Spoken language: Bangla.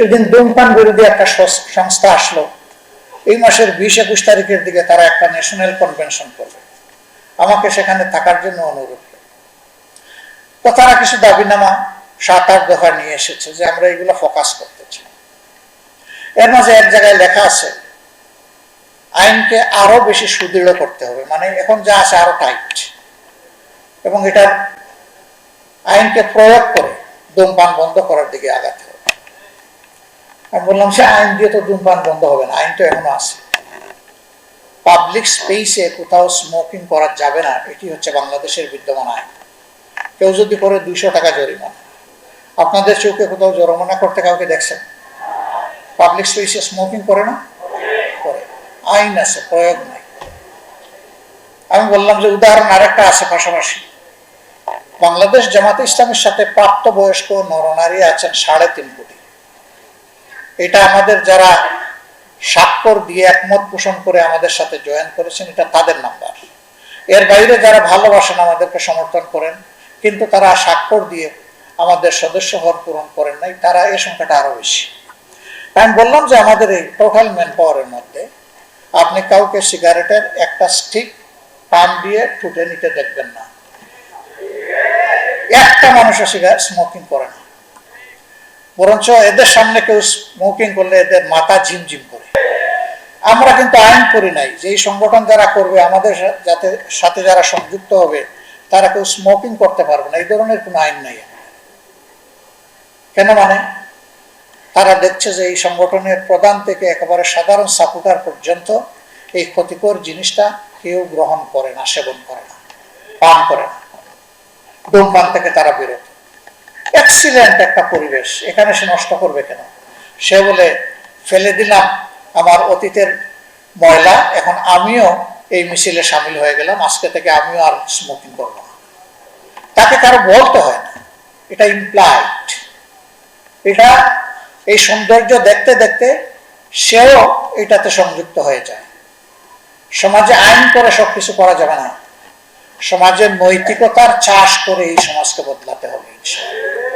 সেদিন ধূমপান বিরোধী একটা সংস্থা আসলো। এই মাসের বিশ একুশ তারিখের দিকে তারা একটা ন্যাশনাল কনভেনশন করবে। আমাকে সেখানে থাকার জন্য অনুরোধ। তো তারা কিছু দাবিনামা সাত আট দফা নিয়ে এসেছে যে আমরা এগুলো ফোকাস করতে চাই। এর মাঝে এক জায়গায় লেখা আছে, আইনকে আরও বেশি সুদৃঢ় করতে হবে। মানে এখন যা আছে আরও টাইট এবং এটা আইনকে প্রয়োগ করে ধূমপান বন্ধ করার দিকে আগাতে আমি বললাম, সে আইন দিয়ে তো ধূমপান বন্ধ হবে না, আইন তো এখনও আছে। পাবলিক স্পেসে কোথাও স্মোকিং করা যাবে না, এটি হচ্ছে বাংলাদেশের বিদ্যমান আইন। কেউ যদি করে দুইশো টাকা জরিমানা। আপনাদের চোখে কোথাও জরিমানা করতে কাউকে দেখছেন? পাবলিক স্পেসে স্মোকিং করে না? করে। আইন আছে, প্রয়োগ নাই। আমি বললাম যে উদাহরণ আরেকটা আছে পাশাপাশি। বাংলাদেশ জামাতে ইসলামের সাথে প্রাপ্তবয়স্ক নরনারী আছেন সাড়ে তিন কোটি। এটা আমাদের যারা স্বাক্ষর দিয়ে একমত পোষণ করে আমাদের সাথে জয়েন করেছেন, এটা তাদের নাম্বার। এর বাইরে যারা ভালোবাসেন, আমাদেরকে সমর্থন করেন, কিন্তু তারা স্বাক্ষর দিয়ে আমাদের সদস্য হওয়ার পূরণ করেন নাই, তারা এই সংখ্যাটা আরও বেশি। আমি বললাম যে আমাদের এই টোটাল ম্যান পাওয়ারের মধ্যে আপনি কাউকে সিগারেটের একটা স্টিক পান দিয়ে ঠুটে নিতে দেখবেন না। একটা মানুষও সিগারেট স্মোকিং করে না। বরঞ্চ এদের সামনে কেউ স্মোকিং করলে এদের মাথা ঝিমঝিম করে। আমরা কিন্তু আইন করি নাই যে সংগঠন যারা করবে, আমাদের যাতে সাথে যারা সংযুক্ত হবে, তারা কেউ স্মোকিং করতে পারবে না। এই ধরনের কোনো আইন নাই কেন মানে? তারা দেখছে যে এই সংগঠনের প্রধান থেকে একেবারে সাধারণ সাপোর্টার পর্যন্ত এই ক্ষতিকর জিনিসটা কেউ গ্রহণ করে না, সেবন করে না, পান করে না। ধূমপান থেকে তারা বিরত এক্সিলেন্ট একটা পরিবেশ, এখানে সে নষ্ট করবে কেন? সে বলে, ফেলে দিলাম আমার অতীতের ময়লা, এখন আমিও এই মিছিলে সামিল হয়ে গেলাম, আজকে থেকে আমিও আর স্মোকিং করব না। তাকে কারও বলতে হয় না, এটা ইমপ্লাইড এটা, এই সৌন্দর্য দেখতে দেখতে সেও এটাতে সংযুক্ত হয়ে যায়। সমাজে আইন করে সবকিছু করা যাবে না। সমাজের নৈতিকতার চাষ করে এই সমাজকে বদলাতে হবে। 是。